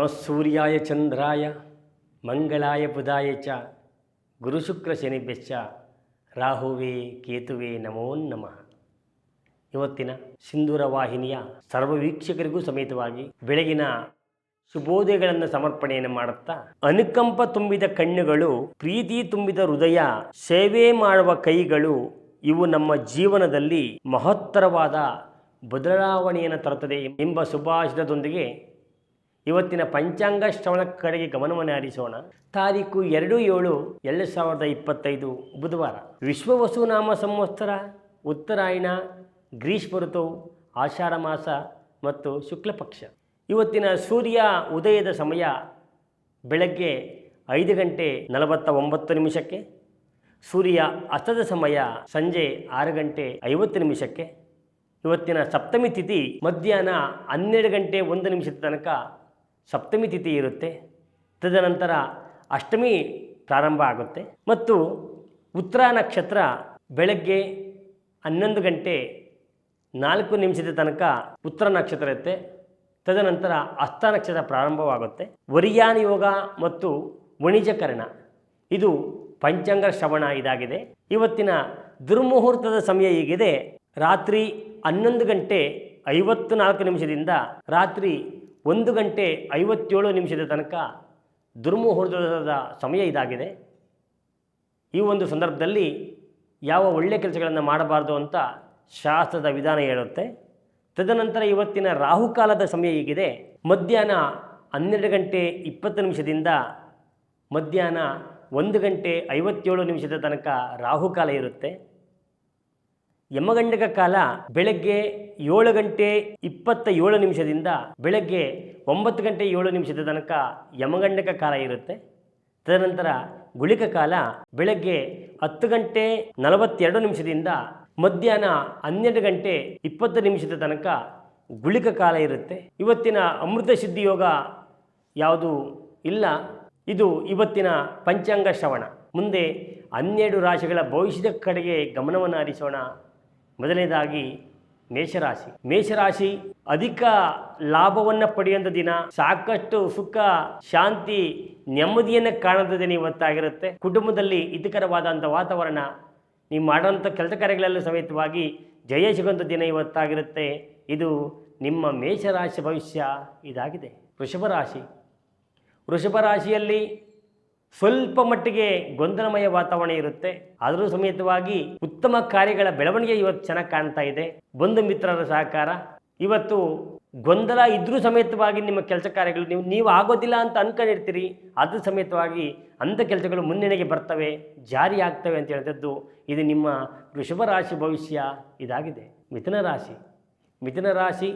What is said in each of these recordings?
ನಮಃ ಸೂರ್ಯಾಯ ಚಂದ್ರಾಯ, ಮಂಗಳಾಯ ಬುಧಾಯ ಚ ಗುರುಶುಕ್ರ ಶನಿಭ್ಯಶ್ಚ, ರಾಹುವೇ ಕೇತುವೆ ನಮೋ ನಮಃ. ಇವತ್ತಿನ ಸಿಂಧೂರ ವಾಹಿನಿಯ ಸರ್ವ ವೀಕ್ಷಕರಿಗೂ ಸಮೇತವಾಗಿ ಬೆಳಗಿನ ಶುಭೋದಯಗಳನ್ನು ಸಮರ್ಪಣೆಯನ್ನು ಮಾಡುತ್ತಾ ಅನುಕಂಪ ತುಂಬಿದ ಕಣ್ಣುಗಳು, ಪ್ರೀತಿ ತುಂಬಿದ ಹೃದಯ, ಸೇವೆ ಮಾಡುವ ಕೈಗಳು, ಇವು ನಮ್ಮ ಜೀವನದಲ್ಲಿ ಮಹತ್ತರವಾದ ಬದಲಾವಣೆಯನ್ನು ತರುತ್ತದೆ ಎಂಬ ಶುಭಾಶಯದೊಂದಿಗೆ ಇವತ್ತಿನ ಪಂಚಾಂಗ ಶ್ರವಣ ಕಡೆಗೆ ಗಮನವನ್ನು ಹರಿಸೋಣ ತಾರೀಕು ಎರಡು ಏಳು ಎರಡು ಸಾವಿರದ ಇಪ್ಪತ್ತೈದು ಬುಧವಾರ. ವಿಶ್ವ ವಸುನಾಮ ಸಂವತ್ಸರ, ಉತ್ತರಾಯಣ ಗ್ರೀಷ್ಮ ಋತು ಆಷಾಢ ಮಾಸ ಮತ್ತು ಶುಕ್ಲಪಕ್ಷ ಇವತ್ತಿನ ಸೂರ್ಯ ಉದಯದ ಸಮಯ ಬೆಳಗ್ಗೆ ಐದು ಗಂಟೆ ನಲವತ್ತ ಒಂಬತ್ತು ನಿಮಿಷಕ್ಕೆ. ಸೂರ್ಯ ಅಸ್ತದ ಸಮಯ ಸಂಜೆ ಆರು ಗಂಟೆ ಐವತ್ತು ನಿಮಿಷಕ್ಕೆ. ಇವತ್ತಿನ ಸಪ್ತಮಿ ತಿಥಿ ಮಧ್ಯಾಹ್ನ ಹನ್ನೆರಡು ಗಂಟೆ ಒಂದು ನಿಮಿಷದ ತನಕ ಸಪ್ತಮಿ ತಿಥಿ ಇರುತ್ತೆ. ತದನಂತರ ಅಷ್ಟಮಿ ಪ್ರಾರಂಭ ಆಗುತ್ತೆ. ಮತ್ತು ಉತ್ತರ ನಕ್ಷತ್ರ ಬೆಳಗ್ಗೆ ಹನ್ನೊಂದು ಗಂಟೆ ನಾಲ್ಕು ನಿಮಿಷದ ತನಕ ಉತ್ತರ ನಕ್ಷತ್ರ ಇರುತ್ತೆ. ತದನಂತರ ಹಸ್ತ ನಕ್ಷತ್ರ ಪ್ರಾರಂಭವಾಗುತ್ತೆ. ವರಿಯಾನ ಯೋಗ ಮತ್ತು ವಣಿಜಕರಣ. ಇದು ಪಂಚಾಂಗ ಶ್ರವಣ ಇದಾಗಿದೆ. ಇವತ್ತಿನ ದುರ್ಮುಹೂರ್ತದ ಸಮಯ ಹೀಗಿದೆ. ರಾತ್ರಿ ಹನ್ನೊಂದು ಗಂಟೆ ಐವತ್ತು ನಾಲ್ಕು ನಿಮಿಷದಿಂದ ರಾತ್ರಿ ಒಂದು ಗಂಟೆ ಐವತ್ತೇಳು ನಿಮಿಷದ ತನಕ ದುರ್ಮುಹೂರ್ತದ ಸಮಯ ಇದಾಗಿದೆ. ಈ ಒಂದು ಸಂದರ್ಭದಲ್ಲಿ ಯಾವ ಒಳ್ಳೆಯ ಕೆಲಸಗಳನ್ನು ಮಾಡಬಾರ್ದು ಅಂತ ಶಾಸ್ತ್ರದ ವಿಧಾನ ಹೇಳುತ್ತೆ. ತದನಂತರ ಇವತ್ತಿನ ರಾಹುಕಾಲದ ಸಮಯ ಹೀಗಿದೆ. ಮಧ್ಯಾಹ್ನ ಹನ್ನೆರಡು ಗಂಟೆ ಇಪ್ಪತ್ತು ನಿಮಿಷದಿಂದ ಮಧ್ಯಾಹ್ನ ಒಂದು ಗಂಟೆ ಐವತ್ತೇಳು ನಿಮಿಷದ ತನಕ ರಾಹುಕಾಲ ಇರುತ್ತೆ. ಯಮಗಂಡಕ ಕಾಲ ಬೆಳಗ್ಗೆ ಏಳು ಗಂಟೆ ಇಪ್ಪತ್ತ ಏಳು ನಿಮಿಷದಿಂದ ಬೆಳಗ್ಗೆ ಒಂಬತ್ತು ಗಂಟೆ ಏಳು ನಿಮಿಷದ ತನಕ ಯಮಗಂಡಕ ಕಾಲ ಇರುತ್ತೆ. ತದನಂತರ ಗುಳಿಕ ಕಾಲ ಬೆಳಗ್ಗೆ ಹತ್ತು ಗಂಟೆ ನಲವತ್ತೆರಡು ನಿಮಿಷದಿಂದ ಮಧ್ಯಾಹ್ನ ಹನ್ನೆರಡು ಗಂಟೆ ಇಪ್ಪತ್ತು ನಿಮಿಷದ ತನಕ ಗುಳಿಕ ಕಾಲ ಇರುತ್ತೆ. ಇವತ್ತಿನ ಅಮೃತ ಸಿದ್ಧಿ ಯೋಗ ಯಾವುದು? ಇಲ್ಲ. ಇದು ಇವತ್ತಿನ ಪಂಚಾಂಗ ಶ್ರವಣ. ಮುಂದೆ ಹನ್ನೆರಡು ರಾಶಿಗಳ ಭವಿಷ್ಯದ ಕಡೆಗೆ ಗಮನವನ್ನು ಹರಿಸೋಣ. ಮೊದಲನೇದಾಗಿ ಮೇಷರಾಶಿ. ಮೇಷರಾಶಿ ಅಧಿಕ ಲಾಭವನ್ನು ಪಡೆಯುವಂಥ ದಿನ. ಸಾಕಷ್ಟು ಸುಖ, ಶಾಂತಿ, ನೆಮ್ಮದಿಯನ್ನು ಕಾಣದ ದಿನ ಇವತ್ತಾಗಿರುತ್ತೆ. ಕುಟುಂಬದಲ್ಲಿ ಹಿತಕರವಾದಂಥ ವಾತಾವರಣ, ನೀವು ಮಾಡೋಂಥ ಕೆಲಸ ಕಾರ್ಯಗಳಲ್ಲೂ ಸಮೇತವಾಗಿ ಜಯ ಸಿಗುವಂಥ ದಿನ ಇವತ್ತಾಗಿರುತ್ತೆ. ಇದು ನಿಮ್ಮ ಮೇಷರಾಶಿ ಭವಿಷ್ಯ ಇದಾಗಿದೆ. ವೃಷಭ ರಾಶಿ ವೃಷಭ ರಾಶಿಯಲ್ಲಿ ಸ್ವಲ್ಪ ಮಟ್ಟಿಗೆ ಗೊಂದಲಮಯ ವಾತಾವರಣ ಇರುತ್ತೆ. ಅದರ ಸಮೇತವಾಗಿ ಉತ್ತಮ ಕಾರ್ಯಗಳ ಬೆಳವಣಿಗೆ ಇವತ್ತು ಚೆನ್ನಾಗಿ ಕಾಣ್ತಾ ಇದೆ. ಬಂಧು ಮಿತ್ರರ ಸಹಕಾರ, ಇವತ್ತು ಗೊಂದಲ ಇದ್ರೂ ಸಮೇತವಾಗಿ ನಿಮ್ಮ ಕೆಲಸ ಕಾರ್ಯಗಳು ನೀವು ನೀವು ಆಗೋದಿಲ್ಲ ಅಂತ ಅನ್ಕೊಂಡಿರ್ತೀರಿ. ಅದ್ರ ಸಮೇತವಾಗಿ ಅಂಥ ಕೆಲಸಗಳು ಮುನ್ನಡೆಗೆ ಬರ್ತವೆ, ಜಾರಿ ಆಗ್ತವೆ ಅಂತ ಹೇಳಿದದ್ದು ಇದು ನಿಮ್ಮ ವೃಷಭ ರಾಶಿ ಭವಿಷ್ಯ ಇದಾಗಿದೆ. ಮಿಥುನ ರಾಶಿ. ಮಿಥುನ ರಾಶಿ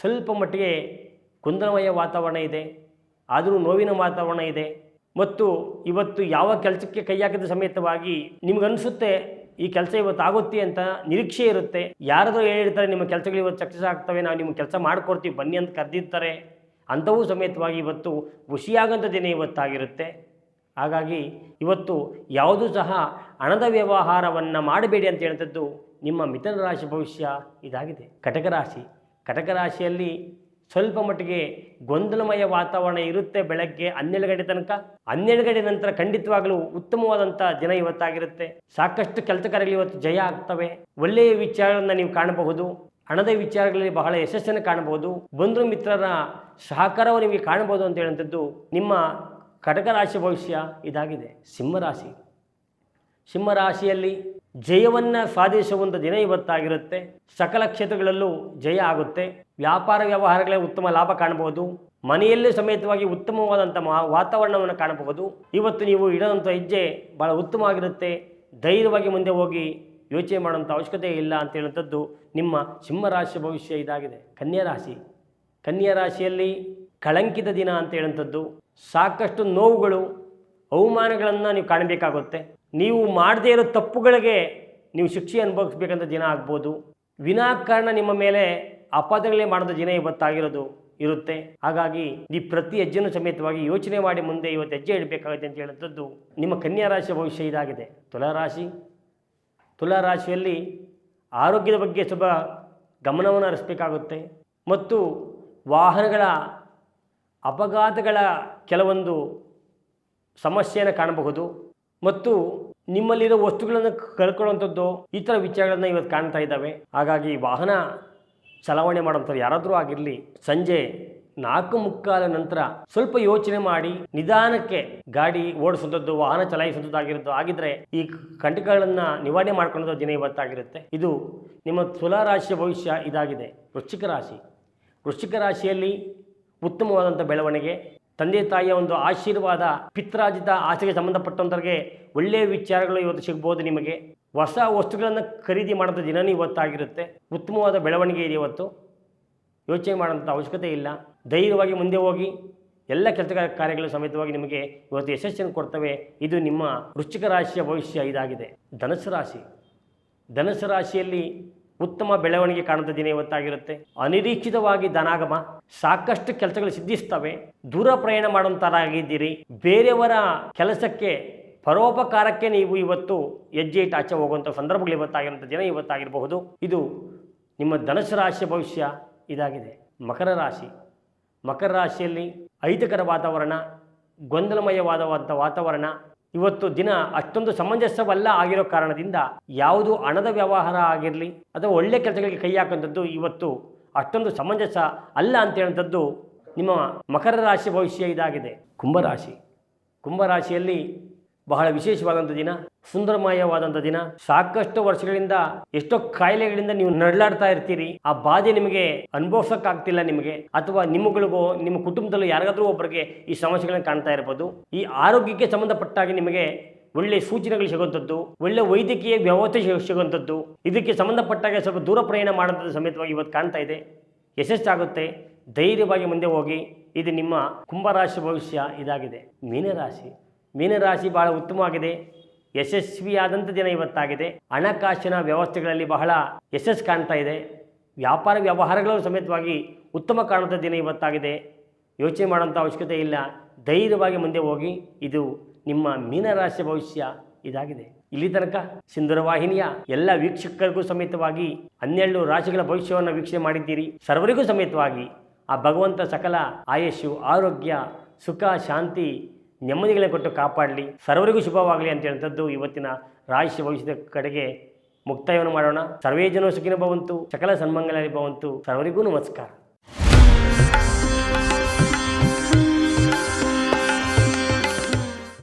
ಸ್ವಲ್ಪ ಮಟ್ಟಿಗೆ ಗೊಂದಲಮಯ ವಾತಾವರಣ ಇದೆ. ಆದರೂ ನೋವಿನ ವಾತಾವರಣ ಇದೆ. ಮತ್ತು ಇವತ್ತು ಯಾವ ಕೆಲಸಕ್ಕೆ ಕೈ ಹಾಕಿದ ಸಮೇತವಾಗಿ ನಿಮಗನ್ಸುತ್ತೆ, ಈ ಕೆಲಸ ಇವತ್ತು ಆಗುತ್ತೆ ಅಂತ ನಿರೀಕ್ಷೆ ಇರುತ್ತೆ. ಯಾರಾದರೂ ಹೇಳಿರ್ತಾರೆ, ನಿಮ್ಮ ಕೆಲಸಗಳು ಇವತ್ತು ಸಕ್ಸಸ್ ಆಗ್ತವೆ, ನಾವು ನಿಮ್ಮ ಕೆಲಸ ಮಾಡಿಕೊಡ್ತೀವಿ, ಬನ್ನಿ ಅಂತ ಕರೆದಿರ್ತಾರೆ. ಅಂಥವೂ ಸಮೇತವಾಗಿ ಇವತ್ತು ಖುಷಿಯಾಗಂಥ ದಿನ ಇವತ್ತಾಗಿರುತ್ತೆ. ಹಾಗಾಗಿ ಇವತ್ತು ಯಾವುದೂ ಸಹ ಹಣದ ವ್ಯವಹಾರವನ್ನು ಮಾಡಬೇಡಿ ಅಂತ ಹೇಳ್ತದ್ದು ನಿಮ್ಮ ಮಿಥುನ ರಾಶಿ ಭವಿಷ್ಯ ಇದಾಗಿದೆ. ಕಟಕ ರಾಶಿ. ಕಟಕ ರಾಶಿಯಲ್ಲಿ ಸ್ವಲ್ಪ ಮಟ್ಟಿಗೆ ಗೊಂದಲಮಯ ವಾತಾವರಣ ಇರುತ್ತೆ ಬೆಳಗ್ಗೆ ಹನ್ನೆರಡು ಗಂಟೆ ತನಕ. ಹನ್ನೆರಡು ಗಂಟೆ ನಂತರ ಖಂಡಿತವಾಗಲೂ ಉತ್ತಮವಾದಂಥ ದಿನ ಇವತ್ತಾಗಿರುತ್ತೆ. ಸಾಕಷ್ಟು ಕೆಲಸ ಕಾರ್ಯಗಳು ಇವತ್ತು ಜಯ ಆಗ್ತವೆ. ಒಳ್ಳೆಯ ವಿಚಾರಗಳನ್ನು ನೀವು ಕಾಣಬಹುದು. ಹಣದ ವಿಚಾರಗಳಲ್ಲಿ ಬಹಳ ಯಶಸ್ಸನ್ನು ಕಾಣಬಹುದು. ಬಂಧು ಮಿತ್ರರ ಸಹಕಾರವು ನಿಮಗೆ ಕಾಣಬಹುದು ಅಂತ ಹೇಳುವಂಥದ್ದು ನಿಮ್ಮ ಕಟಕ ರಾಶಿ ಭವಿಷ್ಯ ಇದಾಗಿದೆ. ಸಿಂಹರಾಶಿ ಸಿಂಹರಾಶಿಯಲ್ಲಿ ಜಯವನ್ನು ಸಾಧಿಸುವಂಥ ದಿನ ಇವತ್ತಾಗಿರುತ್ತೆ. ಸಕಲ ಕ್ಷೇತ್ರಗಳಲ್ಲೂ ಜಯ ಆಗುತ್ತೆ. ವ್ಯಾಪಾರ ವ್ಯವಹಾರಗಳಲ್ಲಿ ಉತ್ತಮ ಲಾಭ ಕಾಣಬಹುದು. ಮನೆಯಲ್ಲೇ ಸಮೇತವಾಗಿ ಉತ್ತಮವಾದಂಥ ವಾತಾವರಣವನ್ನು ಕಾಣಬಹುದು. ಇವತ್ತು ನೀವು ಇಡೋಂಥ ಹೆಜ್ಜೆ ಭಾಳ ಉತ್ತಮವಾಗಿರುತ್ತೆ ಧೈರ್ಯವಾಗಿ ಮುಂದೆ ಹೋಗಿ ಯೋಚನೆ ಮಾಡುವಂಥ ಅವಶ್ಯಕತೆ ಇಲ್ಲ ಅಂತ ಹೇಳುವಂಥದ್ದು ನಿಮ್ಮ ಸಿಂಹರಾಶಿ ಭವಿಷ್ಯ ಇದಾಗಿದೆ. ಕನ್ಯಾ ರಾಶಿ. ಕನ್ಯಾ ರಾಶಿಯಲ್ಲಿ ಕಳಂಕಿತ ದಿನ ಅಂತ ಹೇಳುವಂಥದ್ದು. ಸಾಕಷ್ಟು ನೋವುಗಳು, ಅವಮಾನಗಳನ್ನು ನೀವು ಕಾಣಬೇಕಾಗುತ್ತೆ. ನೀವು ಮಾಡದೇ ಇರೋ ತಪ್ಪುಗಳಿಗೆ ನೀವು ಶಿಕ್ಷೆ ಅನುಭವಿಸ್ಬೇಕಂತ ದಿನ ಆಗ್ಬೋದು. ವಿನಾಕಾರಣ ನಿಮ್ಮ ಮೇಲೆ ಅಪಾದಗಳೇ ಮಾಡಿದ ದಿನ ಇವತ್ತಾಗಿರೋದು ಇರುತ್ತೆ. ಹಾಗಾಗಿ ನೀವು ಪ್ರತಿ ಹೆಜ್ಜೆನೂ ಸಮೇತವಾಗಿ ಯೋಚನೆ ಮಾಡಿ ಮುಂದೆ ಇವತ್ತು ಹೆಜ್ಜೆ ಇಡಬೇಕಾಗುತ್ತೆ ಅಂತ ಹೇಳುವಂಥದ್ದು ನಿಮ್ಮ ಕನ್ಯಾ ರಾಶಿಯ ಭವಿಷ್ಯ ಇದಾಗಿದೆ. ತುಲಾರಾಶಿ ತುಲಾರಾಶಿಯಲ್ಲಿ ಆರೋಗ್ಯದ ಬಗ್ಗೆ ಸ್ವಲ್ಪ ಗಮನವನ್ನು ಹರಿಸಬೇಕಾಗುತ್ತೆ. ಮತ್ತು ವಾಹನಗಳ ಅಪಘಾತಗಳ ಕೆಲವೊಂದು ಸಮಸ್ಯೆಯನ್ನು ಕಾಣಬಹುದು. ಮತ್ತು ನಿಮ್ಮಲ್ಲಿರೋ ವಸ್ತುಗಳನ್ನು ಕಳ್ಕೊಳ್ಳುವಂಥದ್ದು ಈ ಥರ ವಿಚಾರಗಳನ್ನ ಇವತ್ತು ಕಾಣ್ತಾ ಇದ್ದಾವೆ. ಹಾಗಾಗಿ ವಾಹನ ಚಲಾವಣೆ ಮಾಡುವಂಥವ್ರು ಯಾರಾದರೂ ಆಗಿರಲಿ, ಸಂಜೆ ನಾಲ್ಕು ಮುಕ್ಕಾಲ ನಂತರ ಸ್ವಲ್ಪ ಯೋಚನೆ ಮಾಡಿ, ನಿಧಾನಕ್ಕೆ ಗಾಡಿ ಓಡಿಸುವಂಥದ್ದು, ವಾಹನ ಚಲಾಯಿಸುವಂಥದ್ದಾಗಿರೋದು ಆಗಿದ್ರೆ ಈ ಕಂಟಕಗಳನ್ನು ನಿವಾರಣೆ ಮಾಡ್ಕೊಳ್ಳೋದು ದಿನ ಇವತ್ತಾಗಿರುತ್ತೆ. ಇದು ನಿಮ್ಮ ತುಲಾ ರಾಶಿಯ ಭವಿಷ್ಯ ಇದಾಗಿದೆ. ವೃಶ್ಚಿಕ ರಾಶಿ. ವೃಶ್ಚಿಕ ರಾಶಿಯಲ್ಲಿ ಉತ್ತಮವಾದಂಥ ಬೆಳವಣಿಗೆ ತಂದೆ ತಾಯಿಯ ಒಂದು ಆಶೀರ್ವಾದ ಪಿತ್ರಾಜಿತ ಆಸೆಗೆ ಸಂಬಂಧಪಟ್ಟಂಥವ್ರಿಗೆ ಒಳ್ಳೆಯ ವಿಚಾರಗಳು ಇವತ್ತು ಸಿಗ್ಬೋದು ನಿಮಗೆ. ಹೊಸ ವಸ್ತುಗಳನ್ನು ಖರೀದಿ ಮಾಡೋಂಥ ದಿನವೂ ಇವತ್ತಾಗಿರುತ್ತೆ. ಉತ್ತಮವಾದ ಬೆಳವಣಿಗೆ ಇದೆ ಇವತ್ತು. ಯೋಚನೆ ಮಾಡೋಂಥ ಅವಶ್ಯಕತೆ ಇಲ್ಲ. ಧೈರ್ಯವಾಗಿ ಮುಂದೆ ಹೋಗಿ ಎಲ್ಲ ಕೆಲಸ ಕಾರ್ಯಗಳು ಸಮೇತವಾಗಿ ನಿಮಗೆ ಇವತ್ತು ಯಶಸ್ಸನ್ನು ಕೊಡ್ತವೆ. ಇದು ನಿಮ್ಮ ವೃಶ್ಚಿಕ ರಾಶಿಯ ಭವಿಷ್ಯ ಇದಾಗಿದೆ. ಧನಸು ರಾಶಿ. ಧನಸು ರಾಶಿಯಲ್ಲಿ ಉತ್ತಮ ಬೆಳವಣಿಗೆ ಕಾಣುವಂಥ ದಿನ ಇವತ್ತಾಗಿರುತ್ತೆ. ಅನಿರೀಕ್ಷಿತವಾಗಿ ಧನಾಗಮ, ಸಾಕಷ್ಟು ಕೆಲಸಗಳು ಸಿದ್ಧಿಸ್ತವೆ. ದೂರ ಪ್ರಯಾಣ ಮಾಡುವಂಥರಾಗಿದ್ದೀರಿ ಬೇರೆಯವರ ಕೆಲಸಕ್ಕೆ, ಪರೋಪಕಾರಕ್ಕೆ ನೀವು ಇವತ್ತು ಹೆಜ್ಜೆ ಇಟ್ಟು ಆಚೆ ಹೋಗುವಂಥ ಸಂದರ್ಭಗಳು ಇವತ್ತಾಗಿರುವಂಥ ದಿನ ಇವತ್ತಾಗಿರಬಹುದು. ಇದು ನಿಮ್ಮ ಧನುಸು ರಾಶಿಯ ಭವಿಷ್ಯ ಇದಾಗಿದೆ. ಮಕರ ರಾಶಿ. ಮಕರ ರಾಶಿಯಲ್ಲಿ ಅಹಿತಕರ ವಾತಾವರಣ ಗೊಂದಲಮಯವಾದವಾದ ವಾತಾವರಣ ಇವತ್ತು ದಿನ ಅಷ್ಟೊಂದು ಸಮಂಜಸವಲ್ಲ ಆಗಿರೋ ಕಾರಣದಿಂದ ಯಾವುದು ಹಣದ ವ್ಯವಹಾರ ಆಗಿರಲಿ ಅಥವಾ ಒಳ್ಳೆ ಕೆಲಸಗಳಿಗೆ ಕೈ ಹಾಕುವಂಥದ್ದು ಇವತ್ತು ಅಷ್ಟೊಂದು ಸಮಂಜಸ ಅಲ್ಲ ಅಂತ ಹೇಳುವಂಥದ್ದು ನಿಮ್ಮ ಮಕರ ರಾಶಿ ಭವಿಷ್ಯ ಇದಾಗಿದೆ. ಕುಂಭರಾಶಿ ಕುಂಭರಾಶಿಯಲ್ಲಿ ಬಹಳ ವಿಶೇಷವಾದಂಥ ದಿನ, ಸುಂದರಮಯವಾದಂಥ ದಿನ. ಸಾಕಷ್ಟು ವರ್ಷಗಳಿಂದ, ಎಷ್ಟೋ ಕಾಯಿಲೆಗಳಿಂದ ನೀವು ನಡ್ಲಾಡ್ತಾ ಇರ್ತೀರಿ. ಆ ಬಾಧೆ ನಿಮಗೆ ಅನುಭವಿಸೋಕ್ಕಾಗ್ತಿಲ್ಲ ನಿಮಗೆ. ಅಥವಾ ನಿಮ್ಮಗಳಿಗೋ, ನಿಮ್ಮ ಕುಟುಂಬದಲ್ಲೂ ಯಾರಿಗಾದರೂ ಒಬ್ಬರಿಗೆ ಈ ಸಮಸ್ಯೆಗಳನ್ನು ಕಾಣ್ತಾ ಇರ್ಬೋದು. ಈ ಆರೋಗ್ಯಕ್ಕೆ ಸಂಬಂಧಪಟ್ಟಾಗಿ ನಿಮಗೆ ಒಳ್ಳೆ ಸೂಚನೆಗಳು ಸಿಗುವಂಥದ್ದು, ಒಳ್ಳೆ ವೈದ್ಯಕೀಯ ವ್ಯವಸ್ಥೆ ಸಿಗ- ಸಿಗುವಂಥದ್ದು. ಇದಕ್ಕೆ ಸಂಬಂಧಪಟ್ಟಾಗ ಸ್ವಲ್ಪ ದೂರ ಪ್ರಯಾಣ ಮಾಡುವಂಥದ್ದು ಸಮೇತವಾಗಿ ಇವತ್ತು ಕಾಣ್ತಾ ಇದೆ. ಯಶಸ್ಸಾಗುತ್ತೆ. ಧೈರ್ಯವಾಗಿ ಮುಂದೆ ಹೋಗಿ. ಇದು ನಿಮ್ಮ ಕುಂಭರಾಶಿ ಭವಿಷ್ಯ ಇದಾಗಿದೆ. ಮೀನರಾಶಿ. ಮೀನರಾಶಿ ಬಹಳ ಉತ್ತಮವಾಗಿದೆ. ಯಶಸ್ವಿಯಾದಂಥ ದಿನ ಇವತ್ತಾಗಿದೆ. ಹಣಕಾಸಿನ ವ್ಯವಸ್ಥೆಗಳಲ್ಲಿ ಬಹಳ ಯಶಸ್ಸು ಕಾಣ್ತಾ ಇದೆ. ವ್ಯಾಪಾರ ವ್ಯವಹಾರಗಳು ಸಮೇತವಾಗಿ ಉತ್ತಮ ಕಾಣುವಂಥ ದಿನ ಇವತ್ತಾಗಿದೆ. ಯೋಚನೆ ಮಾಡೋಂಥ ಅವಶ್ಯಕತೆ ಇಲ್ಲ. ಧೈರ್ಯವಾಗಿ ಮುಂದೆ ಹೋಗಿ ಇದು ನಿಮ್ಮ ಮೀನರಾಶಿ ಭವಿಷ್ಯ ಇದಾಗಿದೆ. ಇಲ್ಲಿ ತನಕ ಸಿಂಧುರ ವಾಹಿನಿಯ ಎಲ್ಲ ವೀಕ್ಷಕರಿಗೂ ಸಮೇತವಾಗಿ ಹನ್ನೆರಡು ರಾಶಿಗಳ ಭವಿಷ್ಯವನ್ನು ವೀಕ್ಷಣೆ ಮಾಡಿದ್ದೀರಿ. ಸರ್ವರಿಗೂ ಸಮೇತವಾಗಿ ಆ ಭಗವಂತ ಸಕಲ ಆಯಸ್ಸು, ಆರೋಗ್ಯ, ಸುಖ, ಶಾಂತಿ ನೆಮ್ಮದಿಗಳನ್ನ ಕೊಟ್ಟು ಕಾಪಾಡಲಿ, ಸರ್ವರಿಗೂ ಶುಭವಾಗಲಿ ಅಂತ ಹೇಳುವಂಥದ್ದು ಇವತ್ತಿನ ರಾಶಿ ಭವಿಷ್ಯದ ಕಡೆಗೆ ಮುಕ್ತಾಯವನ್ನು ಮಾಡೋಣ. ಸರ್ವೇ ಜನ ಸುಖಿನ ಭವಂತು, ಸಕಲ ಸನ್ಮಂಗಲ ಭವಂತು, ಸರ್ವರಿಗೂ ನಮಸ್ಕಾರ.